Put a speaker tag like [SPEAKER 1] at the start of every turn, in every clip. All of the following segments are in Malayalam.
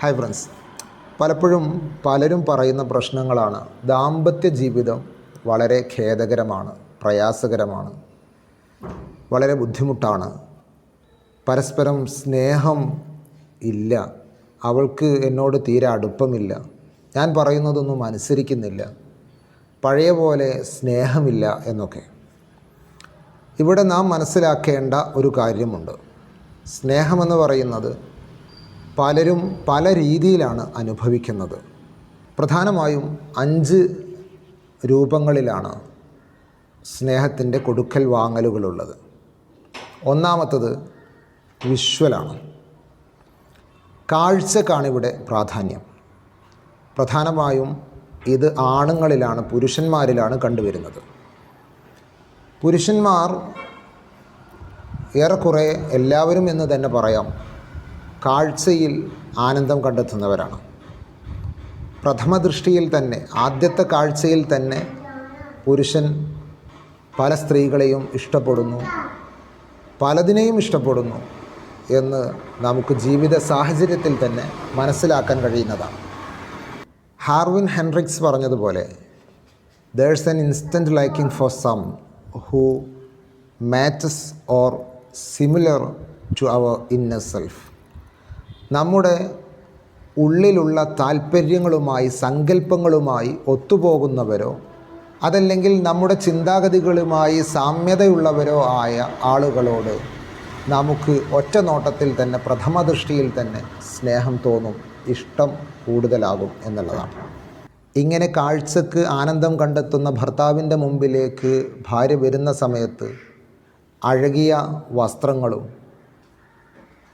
[SPEAKER 1] ഹായ് ഫ്രണ്ട്സ് പലപ്പോഴും പലരും പറയുന്ന പ്രശ്നങ്ങളാണ്. ദാമ്പത്യ ജീവിതം വളരെ ഖേദകരമാണ് പ്രയാസകരമാണ് വളരെ ബുദ്ധിമുട്ടാണ്. പരസ്പരം സ്നേഹം ഇല്ല. അവൾക്ക് എന്നോട് തീരെ അടുപ്പമില്ല. ഞാൻ പറയുന്നതൊന്നും അനുസരിക്കുന്നില്ല. പഴയ പോലെ സ്നേഹമില്ല എന്നൊക്കെ. ഇവിടെ നാം മനസ്സിലാക്കേണ്ട ഒരു കാര്യമുണ്ട്. സ്നേഹമെന്ന് പറയുന്നത് പലരും പല രീതിയിലാണ് അനുഭവിക്കുന്നത്. പ്രധാനമായും അഞ്ച് രൂപങ്ങളിലാണ് സ്നേഹത്തിന്റെ കൊടുക്കൽ വാങ്ങലുകളുള്ളത്. ഒന്നാമത്തത് വിഷ്വലാണ്. കാഴ്ചക്കാണിവിടെ പ്രാധാന്യം. പ്രധാനമായും ഇത് ആണുങ്ങളിലാണ് പുരുഷന്മാരിലാണ് കണ്ടുവരുന്നത്. പുരുഷന്മാർ ഏറെക്കുറെ എല്ലാവരും എന്ന് തന്നെ പറയാം കാഴ്ചയിൽ ആനന്ദം കണ്ടെത്തുന്നവരാണ്. പ്രഥമ ദൃഷ്ടിയിൽ തന്നെ ആദ്യത്തെ കാഴ്ചയിൽ തന്നെ പുരുഷൻ പല സ്ത്രീകളെയും ഇഷ്ടപ്പെടുന്നു പലതിനെയും ഇഷ്ടപ്പെടുന്നു എന്ന് നമുക്ക് ജീവിത സാഹചര്യത്തിൽ തന്നെ മനസ്സിലാക്കാൻ കഴിയുന്നതാണ്. ഹാർവിൻ ഹെൻറിക്സ് പറഞ്ഞതുപോലെ there's an instant liking for some who matches or similar to our inner self നമ്മുടെ ഉള്ളിലുള്ള താല്പര്യങ്ങളുമായി സങ്കല്പങ്ങളുമായി ഒത്തുപോകുന്നവരോ അതല്ലെങ്കിൽ നമ്മുടെ ചിന്താഗതികളുമായി സാമ്യതയുള്ളവരോ ആയ ആളുകളോട് നമുക്ക് ഒറ്റ നോട്ടത്തിൽ തന്നെ പ്രഥമ ദൃഷ്ടിയിൽ തന്നെ സ്നേഹം തോന്നും ഇഷ്ടം കൂടുതലാകും എന്നുള്ളതാണ്. ഇങ്ങനെ കാഴ്ചക്ക് ആനന്ദം കണ്ടെത്തുന്ന ഭർത്താവിന്റെ മുമ്പിലേക്ക് ഭാര്യ വരുന്ന സമയത്ത് അഴകിയ വസ്ത്രങ്ങളും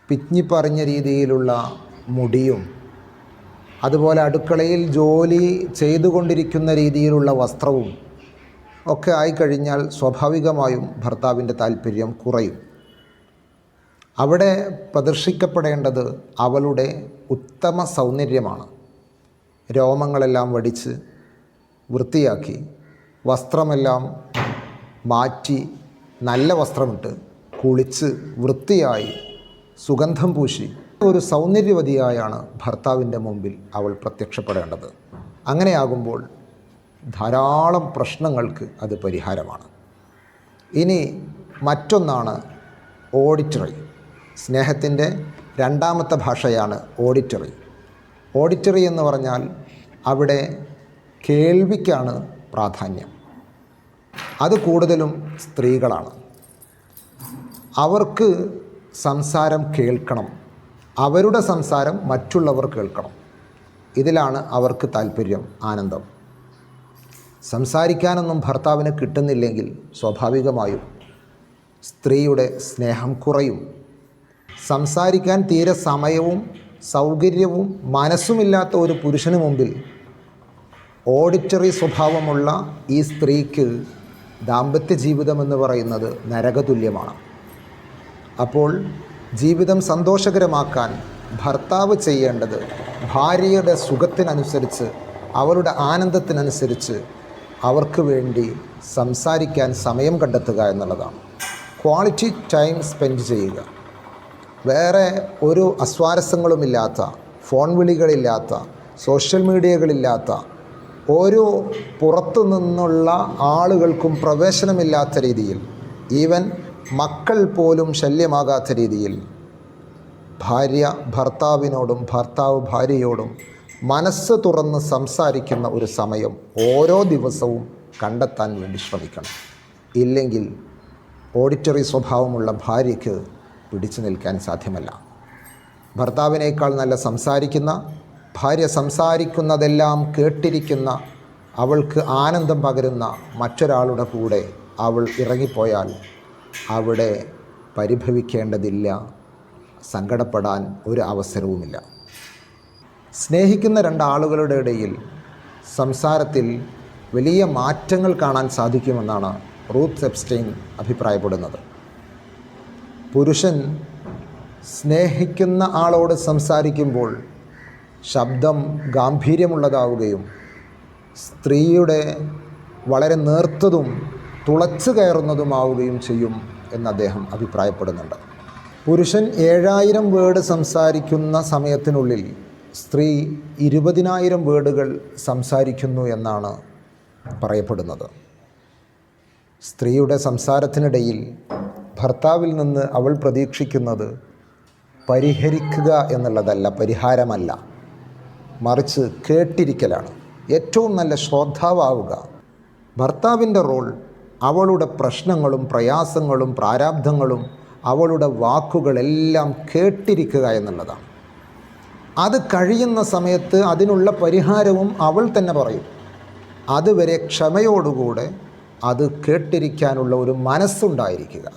[SPEAKER 1] പിഞ്ഞിപ്പറിഞ്ഞ രീതിയിലുള്ള മുടിയും അതുപോലെ അടുക്കളയിൽ ജോലി ചെയ്തുകൊണ്ടിരിക്കുന്ന രീതിയിലുള്ള വസ്ത്രവും ഒക്കെ ആയിക്കഴിഞ്ഞാൽ സ്വാഭാവികമായും ഭർത്താവിന്റെ താല്പര്യം കുറയും. അവിടെ പ്രദർശിക്കപ്പെടേണ്ടത് അവളുടെ ഉത്തമ സൗന്ദര്യമാണ്. രോമങ്ങളെല്ലാം വടിച്ച് വൃത്തിയാക്കി വസ്ത്രമെല്ലാം മാറ്റി നല്ല വസ്ത്രമിട്ട് കുളിച്ച് വൃത്തിയായി സുഗന്ധം പൂശി. ഒരു സൗന്ദര്യവതിയായാണ് ഭർത്താവിന്റെ മുമ്പിൽ അവൾ പ്രത്യക്ഷപ്പെടേണ്ടത്. അങ്ങനെയാകുമ്പോൾ ധാരാളം പ്രശ്നങ്ങൾക്ക് അത് പരിഹാരമാണ്. ഇനി മറ്റൊന്നാണ് ഓഡിറ്ററി. സ്നേഹത്തിന്റെ രണ്ടാമത്തെ ഭാഷയാണ് ഓഡിറ്ററി. ഓഡിറ്ററി എന്ന് പറഞ്ഞാൽ അവിടെ കേൾവിക്കാണ് പ്രാധാന്യം. അത് കൂടുതലും സ്ത്രീകളാണ്. അവർക്ക് സംസാരം കേൾക്കണം. അവരുടെ സംസാരം മറ്റുള്ളവർ കേൾക്കണം. ഇതിലാണ് അവർക്ക് താല്പര്യം ആനന്ദം. സംസാരിക്കാനൊന്നും ഭർത്താവിന് കിട്ടുന്നില്ലെങ്കിൽ സ്വാഭാവികമായും സ്ത്രീയുടെ സ്നേഹം കുറയും. സംസാരിക്കാൻ തീരെ സമയവും സൗകര്യവും മനസ്സുമില്ലാത്ത ഒരു പുരുഷന് മുമ്പിൽ ഓഡിറ്ററി സ്വഭാവമുള്ള ഈ സ്ത്രീക്ക് ദാമ്പത്യ ജീവിതമെന്ന് പറയുന്നത് നരകതുല്യമാണ്. അപ്പോൾ ജീവിതം സന്തോഷകരമാക്കാൻ ഭർത്താവ് ചെയ്യേണ്ടത് ഭാര്യയുടെ സുഖത്തിനനുസരിച്ച് അവളുടെ ആനന്ദത്തിനനുസരിച്ച് അവർക്ക് വേണ്ടി സംസാരിക്കാൻ സമയം കണ്ടെത്തുക എന്നുള്ളതാണ്. ക്വാളിറ്റി ടൈം സ്പെൻഡ് ചെയ്യുക. വേറെ ഒരു അസ്വാരസ്യങ്ങളുമില്ലാത്ത ഫോൺ വിളികളില്ലാത്ത സോഷ്യൽ മീഡിയകളില്ലാത്ത ഓരോ പുറത്തു നിന്നുള്ള ആളുകൾക്കും പ്രവേശനമില്ലാത്ത രീതിയിൽ ഈവൻ മക്കൾ പോലും ശല്യമാകാത്ത രീതിയിൽ ഭാര്യ ഭർത്താവിനോടും ഭർത്താവ് ഭാര്യയോടും മനസ്സ് തുറന്ന് സംസാരിക്കുന്ന ഒരു സമയം ഓരോ ദിവസവും കണ്ടെത്താൻ വേണ്ടി ശ്രമിക്കണം. ഇല്ലെങ്കിൽ ഓഡിറ്ററി സ്വഭാവമുള്ള ഭാര്യയ്ക്ക് പിടിച്ചു നിൽക്കാൻ സാധ്യമല്ല. ഭർത്താവിനേക്കാൾ നല്ല സംസാരിക്കുന്ന ഭാര്യ സംസാരിക്കുന്നതെല്ലാം കേട്ടിരിക്കുന്ന അവൾക്ക് ആനന്ദം പകരുന്ന മറ്റൊരാളുടെ കൂടെ അവൾ ഇറങ്ങിപ്പോയാൽ അവിടെ പരിഭവിക്കേണ്ടതില്ല സങ്കടപ്പെടാൻ ഒരു അവസരവുമില്ല. സ്നേഹിക്കുന്ന രണ്ടാളുകളുടെ ഇടയിൽ സംസാരത്തിൽ വലിയ മാറ്റങ്ങൾ കാണാൻ സാധിക്കുമെന്നാണ് റൂത്ത് സെപ്സ്റ്റൈൻ അഭിപ്രായപ്പെടുന്നത്. പുരുഷൻ സ്നേഹിക്കുന്ന ആളോട് സംസാരിക്കുമ്പോൾ ശബ്ദം ഗാംഭീര്യമുള്ളതാവുകയും സ്ത്രീയുടെ വളരെ നേർത്തതും തുളച്ചു കയറുന്നതുമാവുകയും ചെയ്യും എന്ന് അദ്ദേഹം അഭിപ്രായപ്പെടുന്നുണ്ട്. പുരുഷൻ ഏഴായിരം വേർഡ് സംസാരിക്കുന്ന സമയത്തിനുള്ളിൽ സ്ത്രീ ഇരുപതിനായിരം വേർഡുകൾ സംസാരിക്കുന്നു എന്നാണ് പറയപ്പെടുന്നത്. സ്ത്രീയുടെ സംസാരത്തിനിടയിൽ ഭർത്താവിൽ നിന്ന് അവൾ പ്രതീക്ഷിക്കുന്നത് പരിഹരിക്കുക എന്നുള്ളതല്ല പരിഹാരമല്ല. മറിച്ച് കേട്ടിരിക്കലാണ്. ഏറ്റവും നല്ല ശ്രോതാവുക ഭർത്താവിന്റെ റോൾ അവളുടെ പ്രശ്നങ്ങളും പ്രയാസങ്ങളും പ്രാരാബ്ധങ്ങളും അവളുടെ വാക്കുകളെല്ലാം കേട്ടിരിക്കുക എന്നുള്ളതാണ്. അത് കഴിയുന്ന സമയത്ത് അതിനുള്ള പരിഹാരവും അവൾ തന്നെ പറയും. അതുവരെ ക്ഷമയോടുകൂടെ അത് കേട്ടിരിക്കാനുള്ള ഒരു മനസ്സുണ്ടായിരിക്കുക.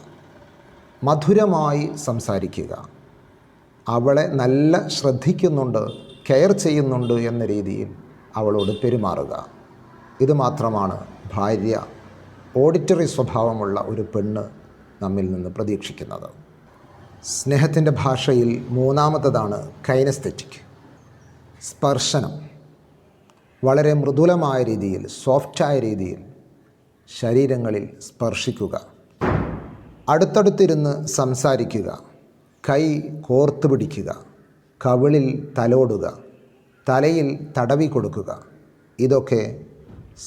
[SPEAKER 1] മധുരമായി സംസാരിക്കുക. അവളെ നല്ല ശ്രദ്ധിക്കുന്നുണ്ട് കെയർ ചെയ്യുന്നുണ്ട് എന്ന രീതിയിൽ അവളോട് പെരുമാറുക. ഇത് മാത്രമാണ് ഭാര്യ ഓഡിറ്ററി സ്വഭാവമുള്ള ഒരു പെണ്ണ് നമ്മിൽ നിന്ന് പ്രതീക്ഷിക്കുന്നത്. സ്നേഹത്തിന്റെ ഭാഷയിൽ മൂന്നാമത്തതാണ് കൈനസ്തെറ്റിക്. സ്പർശനം. വളരെ മൃദുലമായ രീതിയിൽ സോഫ്റ്റായ രീതിയിൽ ശരീരങ്ങളിൽ സ്പർശിക്കുക. അടുത്തടുത്തിരുന്ന് സംസാരിക്കുക. കൈ കോർത്തു പിടിക്കുക. കവിളിൽ തലോടുക. തലയിൽ തടവി കൊടുക്കുക. ഇതൊക്കെ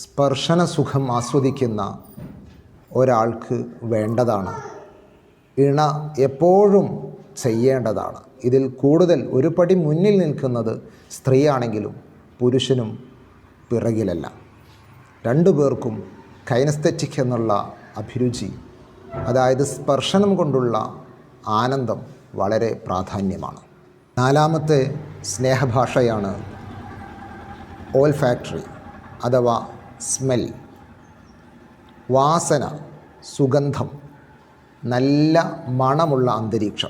[SPEAKER 1] സ്പർശന സുഖം ആസ്വദിക്കുന്ന ഒരാൾക്ക് വേണ്ടതാണ്. ഇണ എപ്പോഴും ചെയ്യേണ്ടതാണ്. ഇതിൽ കൂടുതൽ ഒരു പടി മുന്നിൽ നിൽക്കുന്നത് സ്ത്രീയാണെങ്കിലും പുരുഷനും പിറകിലല്ല. രണ്ടു പേർക്കും കൈനസ്തെറ്റിക് എന്നുള്ള അഭിരുചി അതായത് സ്പർശനം കൊണ്ടുള്ള ആനന്ദം വളരെ പ്രാധാന്യമാണ്. നാലാമത്തെ സ്നേഹഭാഷയാണ് ഓൾ ഫാക്ടറി അഥവാ സ്മെൽ. വാസന സുഗന്ധം നല്ല മണമുള്ള അന്തരീക്ഷം.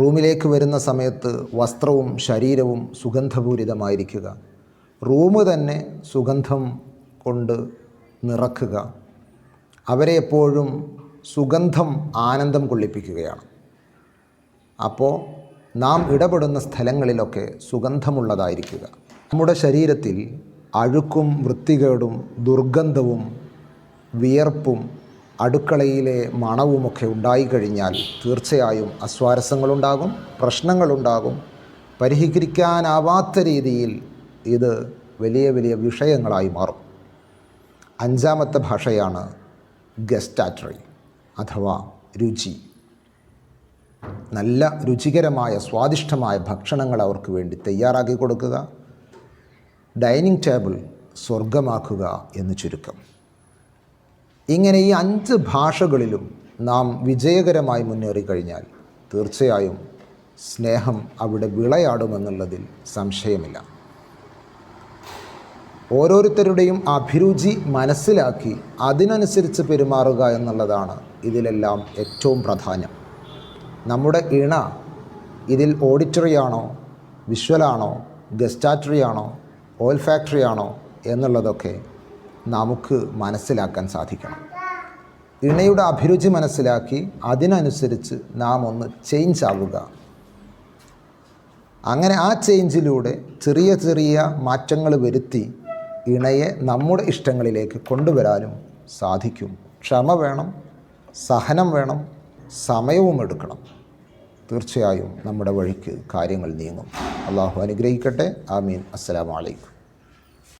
[SPEAKER 1] റൂമിലേക്ക് വരുന്ന സമയത്ത് വസ്ത്രവും ശരീരവും സുഗന്ധപൂരിതമായിരിക്കുക. റൂം തന്നെ സുഗന്ധം കൊണ്ട് നിറക്കുക. അവരെ എപ്പോഴും സുഗന്ധം ആനന്ദം കൊള്ളിപ്പിക്കുകയാണ്. അപ്പോൾ നാം ഇടപെടുന്ന സ്ഥലങ്ങളിലൊക്കെ സുഗന്ധമുള്ളതായിരിക്കുക. നമ്മുടെ ശരീരത്തിൽ അഴുക്കും വൃത്തികേടും ദുർഗന്ധവും വിയർപ്പും അടുക്കളയിലെ മണവുമൊക്കെ ഉണ്ടായിക്കഴിഞ്ഞാൽ തീർച്ചയായും അസ്വാരസ്യങ്ങളുണ്ടാകും പ്രശ്നങ്ങളുണ്ടാകും. പരിഹരിക്കാനാവാത്ത രീതിയിൽ ഇത് വലിയ വലിയ വിഷയങ്ങളായി മാറും. അഞ്ചാമത്തെ ഭാഷയാണ് ഗസ്റ്റാറ്ററി അഥവാ രുചി. നല്ല രുചികരമായ സ്വാദിഷ്ടമായ ഭക്ഷണങ്ങൾ അവർക്ക് വേണ്ടി തയ്യാറാക്കി കൊടുക്കുക. ഡൈനിങ് ടേബിൾ സ്വർഗമാക്കുക എന്ന് ചുരുക്കം. ഇങ്ങനെ ഈ അഞ്ച് ഭാഷകളിലും നാം വിജയകരമായി മുന്നേറി കഴിഞ്ഞാൽ തീർച്ചയായും സ്നേഹം അവിടെ വിളയാടുമെന്നുള്ളതിൽ സംശയമില്ല. ഓരോരുത്തരുടെയും അഭിരുചി മനസ്സിലാക്കി അതിനനുസരിച്ച് പെരുമാറുക എന്നുള്ളതാണ് ഇതിലെല്ലാം ഏറ്റവും പ്രധാനം നമ്മുടെ ഇണ ഇതിൽ ഓഡിറ്ററിയാണോ വിഷ്വലാണോ ഗസ്റ്റാറ്ററിയാണോ ഓയിൽ ഫാക്ടറിയാണോ എന്നുള്ളതൊക്കെ നമുക്ക് മനസ്സിലാക്കാൻ സാധിക്കണം. ഇണയുടെ അഭിരുചി മനസ്സിലാക്കി അതിനനുസരിച്ച് നാം ഒന്ന് ചേഞ്ച് ആവുക. അങ്ങനെ ആ ചേഞ്ചിലൂടെ ചെറിയ ചെറിയ മാറ്റങ്ങൾ വരുത്തി ഇണയെ നമ്മുടെ ഇഷ്ടങ്ങളിലേക്ക് കൊണ്ടുവരാനും സാധിക്കും. ക്ഷമ വേണം സഹനം വേണം സമയവും എടുക്കണം. തീർച്ചയായും നമ്മുടെ വഴിക്ക് കാര്യങ്ങൾ നീങ്ങും. അള്ളാഹു അനുഗ്രഹിക്കട്ടെ. ആമീൻ. അസ്സലാമലൈക്കും